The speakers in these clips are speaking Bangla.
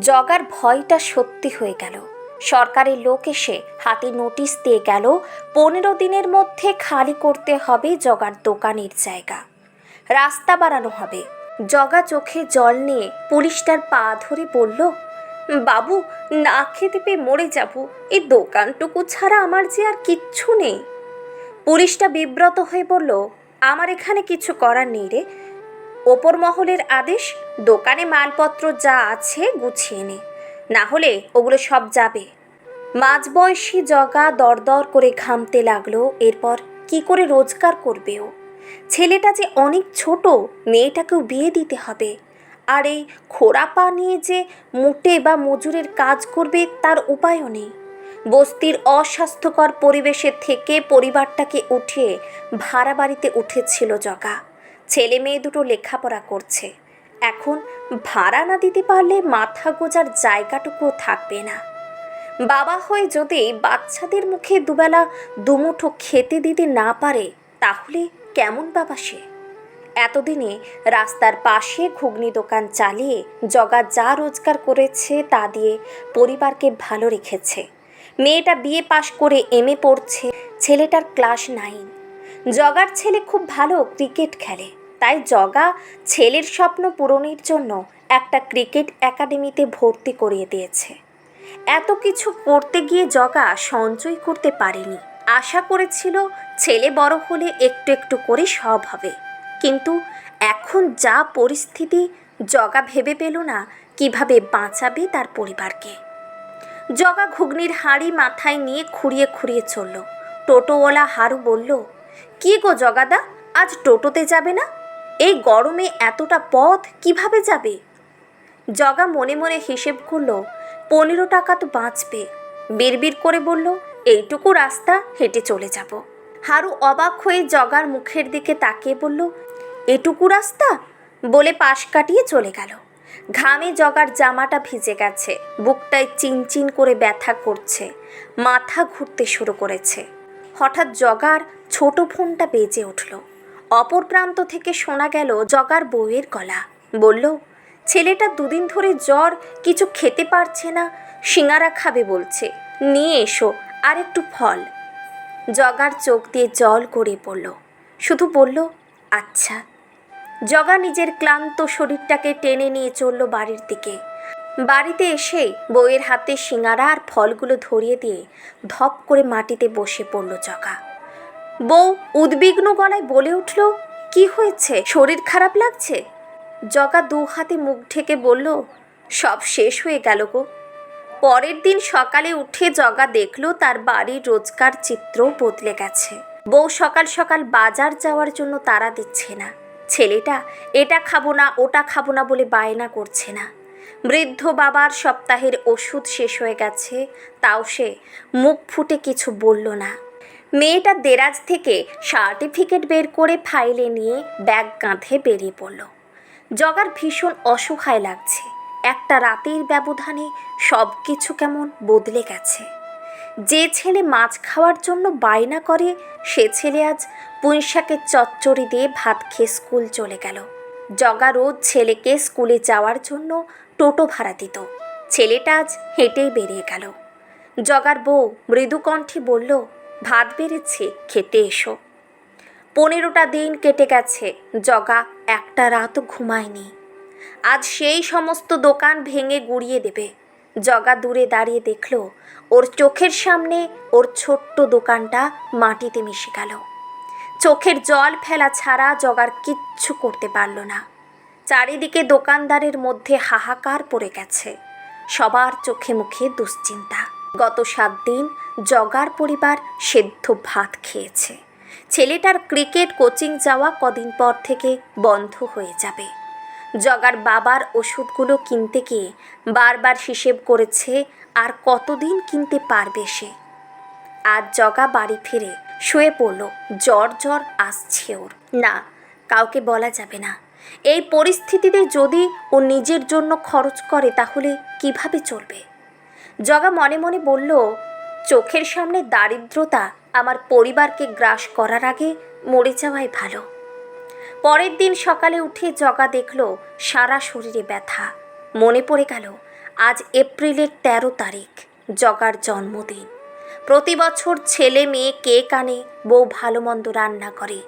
জগার ভয়টা সত্যি হয়ে গেল। সরকারের লোক এসে হাতে নোটিশ দিয়ে গেল, পনেরো দিনের মধ্যে খালি করতে হবে জগার দোকানের জায়গা। রাস্তা বাড়ানো হবে। জগা চোখে জল নিয়ে পুলিশটার পা ধরে বলল, বাবু, না খেতে পেয়ে মরে যাব। এই দোকানটুকু ছাড়া আমার যে আর কিচ্ছু নেই। পুলিশটা বিব্রত হয়ে বলল, আমার এখানে কিছু করার নেই রে। ওপর মহলের আদেশ, দোকানে মালপত্র যা আছে গুছিয়ে নে। না হলে ওগুলো সব যাবে। মাঝবয়সী জগা দরদর করে ঘামতে লাগল, এরপর কি করে রোজগার করবে ও? ছেলেটা যে অনেক ছোট, মেয়েটাকেও বিয়ে দিতে হবে। আর এই খোড়া পা নিয়ে যে মুটে বা মজুরের কাজ করবে, তার উপায়ও নেই। বস্তির অস্বাস্থ্যকর পরিবেশের থেকে পরিবারটাকে উঠিয়ে ভাড়া বাড়িতে উঠেছিল জগা। ছেলে মেয়ে দুটো লেখাপড়া করছে। এখন ভাড়া না দিতে পারলে মাথা গোজার জায়গাটুকুও থাকবে না। বাবা হয়ে যদি বাচ্চাদের মুখে দুবেলা দুমুঠো খেতে দিতে না পারে, তাহলে কেমন বাবা সে? এতদিনে রাস্তার পাশে ঘুগনি দোকান চালিয়ে জগা যা রোজগার করেছে তা দিয়ে পরিবারকে ভালো রেখেছে। মেয়েটা বিয়ে পাশ করে এমএ পড়ছে, ছেলেটার ক্লাস নাইন। জগার ছেলে খুব ভালো ক্রিকেট খেলে। তাই জগা ছেলের স্বপ্ন পূরণের জন্য একটা ক্রিকেট একাডেমিতে ভর্তি করিয়ে দিয়েছে। এত কিছু করতে গিয়ে জগা সঞ্চয় করতে পারেনি। আশা করেছিল ছেলে বড় হলে একটু একটু করে সব হবে। কিন্তু এখন যা পরিস্থিতি, জগা ভেবে পেল না কীভাবে বাঁচাবে তার পরিবারকে। জগা ঘুগনির হাঁড়ি মাথায় নিয়ে খুঁড়িয়ে খুঁড়িয়ে চলল। টোটোওয়ালা হারু বলল কি গো জগাদা? আজ টোটোতে যাবে না? এই গরমে এতটা পথ কীভাবে যাবে? জগা মনে মনে হিসেব করল, পনেরো টাকা তো বাঁচবে। বিড়বিড় করে বলল, এইটুকু রাস্তা, হেঁটে চলে যাব। হারু অবাক হয়ে জগার মুখের দিকে তাকিয়ে বলল, এটুকু রাস্তা? বলে পাশ কাটিয়ে চলে গেল। ঘামে জগার জামাটা ভিজে গেছে, বুকটায় চিনচিন করে ব্যথা করছে, মাথা ঘুরতে শুরু করেছে। হঠাৎ জগার ছোট ফোনটা বেজে উঠল। অপর প্রান্ত থেকে শোনা গেল জগার বউয়ের গলা। বলল, ছেলেটা দুদিন ধরে জ্বর, কিছু খেতে পারছে না সিঙারা খাবে বলছে। নিয়ে এসো, আর একটু ফল। জগার চোখ দিয়ে জল গড়িয়ে পড়ল। শুধু বলল আচ্ছা। জগা নিজের ক্লান্ত শরীরটাকে টেনে নিয়ে চলল বাড়ির দিকে। বাড়িতে এসে বউয়ের হাতে সিঙারা আর ফলগুলো ধরিয়ে দিয়ে ধপ করে মাটিতে বসে পড়ল জগা। বউ উদ্বিগ্ন গলায় বলে উঠল, কি হয়েছে? শরীর খারাপ লাগছে? জগা দু হাতে মুখ ঢেকে বলল, সব শেষ হয়ে গেল গো। পরের দিন সকালে উঠে জগা দেখল তার বাড়ির রোজকার চিত্র বদলে গেছে। বউ সকাল সকাল বাজার যাওয়ার জন্য তারা দিচ্ছে না। ছেলেটা, এটা খাব না, ওটা খাব না বলে বায়না করছে না। বৃদ্ধ বাবার সপ্তাহের ওষুধ শেষ হয়ে গেছে, তাও সে মুখ ফুটে কিছু বলল না। মেয়েটা দেরাজ থেকে সার্টিফিকেট বের করে ফাইলে নিয়ে ব্যাগ কাঁধে বেরিয়ে পড়ল। জগার ভীষণ অসহায় লাগছে। একটা রাতের ব্যবধানে সব কিছু কেমন বদলে গেছে। যে ছেলে মাছ খাওয়ার জন্য বায়না করে, সে ছেলে আজ পুঁইশাকের চচ্চড়ি দিয়ে ভাত খেয়ে স্কুল চলে গেল। জগা রোজ ছেলেকে স্কুলে যাওয়ার জন্য টোটো ভাড়া দিত। ছেলেটা আজ হেঁটেই বেরিয়ে গেল। জগার বউ মৃদু কণ্ঠে বলল ভাত বেড়েছে, খেতে এসো। পনেরোটা দিন কেটে গেছে, জগা একটা রাতও ঘুমায়নি। আজ সেই সমস্ত দোকান ভেঙে গুড়িয়ে দেবে। জগা দূরে দাঁড়িয়ে দেখল, ওর চোখের সামনে ওর ছোট্ট দোকানটা মাটিতে মিশে গেল। চোখের জল ফেলা ছাড়া জগার কিচ্ছু করতে পারল না। চারিদিকে দোকানদারের মধ্যে হাহাকার পড়ে গেছে। সবার চোখে মুখে দুশ্চিন্তা। গত সাত দিন জগার পরিবার সেদ্ধ ভাত খেয়েছে। ছেলেটার ক্রিকেট কোচিং যাওয়া কদিন পর থেকে বন্ধ হয়ে যাবে। জগার বাবার ওষুধগুলো কিনতে গিয়ে বারবার হিসেব করেছে, আর কতদিন কিনতে পারবে সে? আজ জগা বাড়ি ফিরে শুয়ে পড়ল, জ্বর জ্বর আসছে ওর। না, কাউকে বলা যাবে না। এই পরিস্থিতিতে যদি ও নিজের জন্য খরচ করে, তাহলে কীভাবে চলবে? জগা মনে মনে বলল, চোখের সামনে দারিদ্রতা আমার পরিবারকে গ্রাস করার আগে মরে যাওয়াই ভালো। পরের দিন সকালে উঠে জগা দেখল, সারা শরীরে ব্যথা। মনে পড়ে গেল, আজ এপ্রিলের তেরো তারিখ, জগার জন্মদিন। প্রতি বছর ছেলে, মেয়ে কেক আনে, বউ ভালো মন্দ রান্না করে।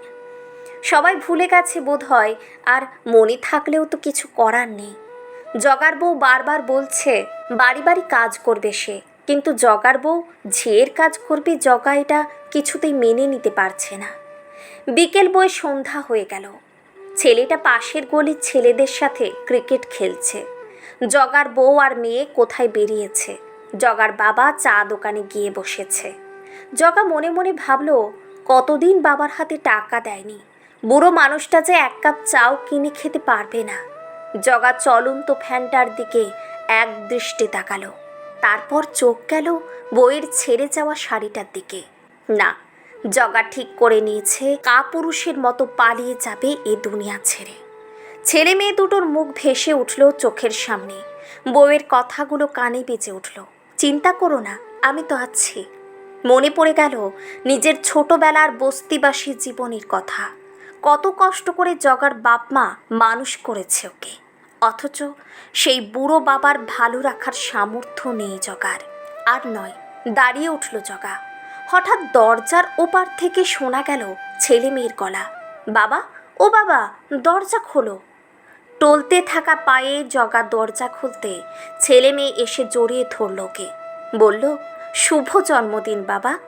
সবাই ভুলে গেছে বোধ হয় আর মনে থাকলেও তো কিছু করার নেই। জগার বউ বারবার বলছে, বাড়ি বাড়ি কাজ করবে সে। কিন্তু জগার বউ ঝের কাজ করবে জগা এটা কিছুতেই মেনে নিতে পারছে না। বিকেল বই সন্ধ্যা হয়ে গেল। ছেলেটা পাশের গলির ছেলেদের সাথে ক্রিকেট খেলছে। জগার বউ আর মেয়ে কোথায় বেরিয়েছে? জগার বাবা চা দোকানে গিয়ে বসেছে। জগা মনে মনে ভাবলো, কতদিন বাবার হাতে টাকা দেয়নি? বুড়ো মানুষটা যে এক কাপ চাও কিনে খেতে পারবে না। জগা চলন্ত ফ্যানটার দিকে এক দৃষ্টি তাকালো। তারপর চোখ গেল বইয়ের ছেড়ে যাওয়া শাড়িটার দিকে। না, জগা ঠিক করে নিয়েছে, কাপুরুষের মতো পালিয়ে যাবে এ দুনিয়া ছেড়ে। ছেলে মেয়ে দুটোর মুখ ভেসে উঠল চোখের সামনে। বউয়ের কথাগুলো কানে বেজে উঠল। চিন্তা করো না, আমি তো আছি। মনে পড়ে গেল নিজের ছোটবেলার বস্তিবাসী জীবনের কথা। কত কষ্ট করে জগার বাপ মা মানুষ করেছে ওকে। অথচ সেই বুড়ো বাবার ভালো রাখার সামর্থ্য নেই জগার। আর নয়, দাঁড়িয়ে উঠল জগা। হঠাৎ দরজার ওপার থেকে শোনা গেল ছেলে মেয়ের গলা। বাবা, ও বাবা, দরজা খোলো। টলতে থাকা পায়ে জগা দরজা খুলতে ছেলে মেয়ে এসে জড়িয়ে ধরল ওকে। বলল, শুভ জন্মদিন বাবা।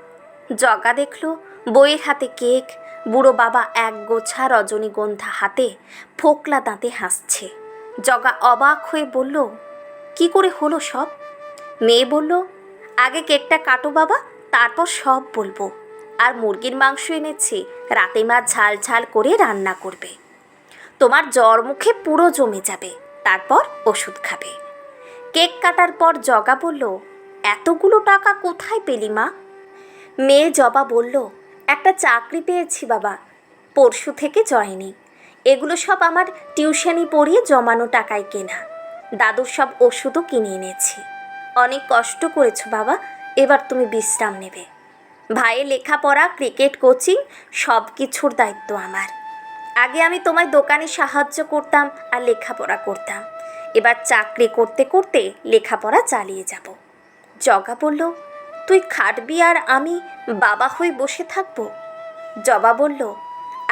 জগা দেখল, বইয়ের হাতে কেক, বুড়ো বাবা এক গোছা রজনীগন্ধা হাতে ফোকলা দাঁতে হাসছে। জগা অবাক হয়ে বলল, কি করে হলো সব? মেয়ে বলল, আগে কেকটা কাটো বাবা, তারপর সব বলব। আর মুরগির মাংস এনেছি, রাতে মা ঝাল ঝাল করে রান্না করবে। তোমার জ্বর মুখে পুরো জমে যাবে, তারপর ওষুধ খাবে। কেক কাটার পর জগা বলল, এতগুলো টাকা কোথায় পেলি মা? মেয়ে জবা বলল, একটা চাকরি পেয়েছি বাবা, পরশু থেকে জয়েনি। এগুলো সব আমার টিউশনি পড়িয়ে জমানো টাকায় কেনা। দাদুর সব ওষুধও কিনে এনেছি। অনেক কষ্ট করেছ বাবা, এবার তুমি বিশ্রাম নেবে। ভাইয়ের লেখাপড়া, ক্রিকেট, কোচিং, সব কিছুর দায়িত্ব আমার। আগে আমি তোমায় দোকানে সাহায্য করতাম আর লেখাপড়া করতাম। এবার চাকরি করতে করতে লেখাপড়া চালিয়ে যাব। জগা বলল, তুই খাটবি আর আমি বাবা হয়ে বসে থাকব? জবা বলল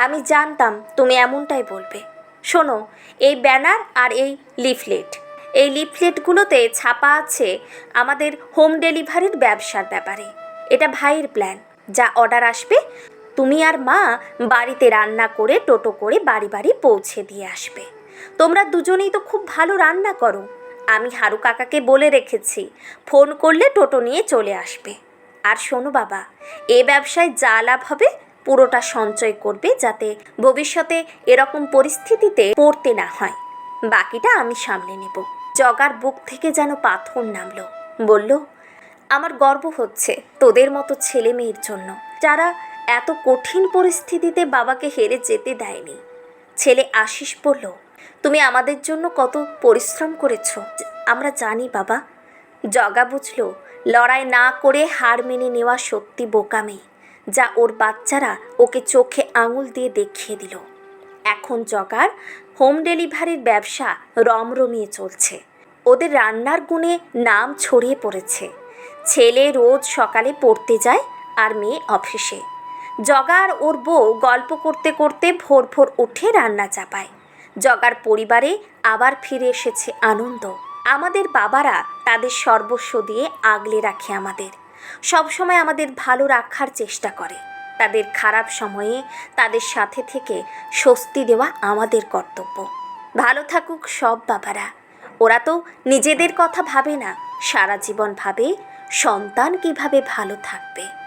আমি জানতাম তুমি এমনটাই বলবে। শোনো, এই ব্যানার আর এই লিফলেট, এই লিফলেটগুলোতে ছাপা আছে আমাদের হোম ডেলিভারির ব্যবসার ব্যাপারে। এটা ভাইয়ের প্ল্যান, যা অর্ডার আসবে, তুমি আর মা বাড়িতে রান্না করে, টোটো করে বাড়ি বাড়ি পৌঁছে দিয়ে আসবে। তোমরা দুজনেই তো খুব ভালো রান্না করো। আমি হারু কাকাকে বলে রেখেছি, ফোন করলে টোটো নিয়ে চলে আসবে। আর শোনো বাবা, এ ব্যবসায় যা লাভ হবে পুরোটা সঞ্চয় করবে যাতে ভবিষ্যতে এরকম পরিস্থিতিতে পড়তে না হয়। বাকিটা আমি সামলে নেব। জগার বুক থেকে যেন পাথর নামলো। বলল, আমার গর্ব হচ্ছে তোদের মতো ছেলে মেয়ের জন্য। যারা এত কঠিন পরিস্থিতিতে বাবাকে হেরে যেতে দেয়নি। ছেলে আশিস বলল, তুমি আমাদের জন্য কত পরিশ্রম করেছ। আমরা জানি বাবা। জগা বুঝল, লড়াই না করে হার মেনে নেওয়া সত্যি বোকামি। যা ওর বাচ্চারা ওকে চোখে আঙুল দিয়ে দেখিয়ে দিল। এখন জগার হোম ডেলিভারির ব্যবসা রমরমিয়ে চলছে। ওদের রান্নার গুণে নাম ছড়িয়ে পড়েছে। ছেলে রোজ সকালে পড়তে যায় আর মেয়ে অফিসে। জগার ওর বউ গল্প করতে করতে ভোর ভোর উঠে রান্না চাপায়। জগার পরিবারে আবার ফিরে এসেছে আনন্দ। আমাদের বাবারা তাদের সর্বস্ব দিয়ে আগলে রাখে আমাদের। সবসময় আমাদের ভালো রাখার চেষ্টা করে। তাদের খারাপ সময়ে তাদের সাথে থেকে স্বস্তি দেওয়া আমাদের কর্তব্য। ভালো থাকুক সব বাবারা। ওরা তো নিজেদের কথা ভাবে না। সারা জীবন ভাবে সন্তান কীভাবে ভালো থাকবে।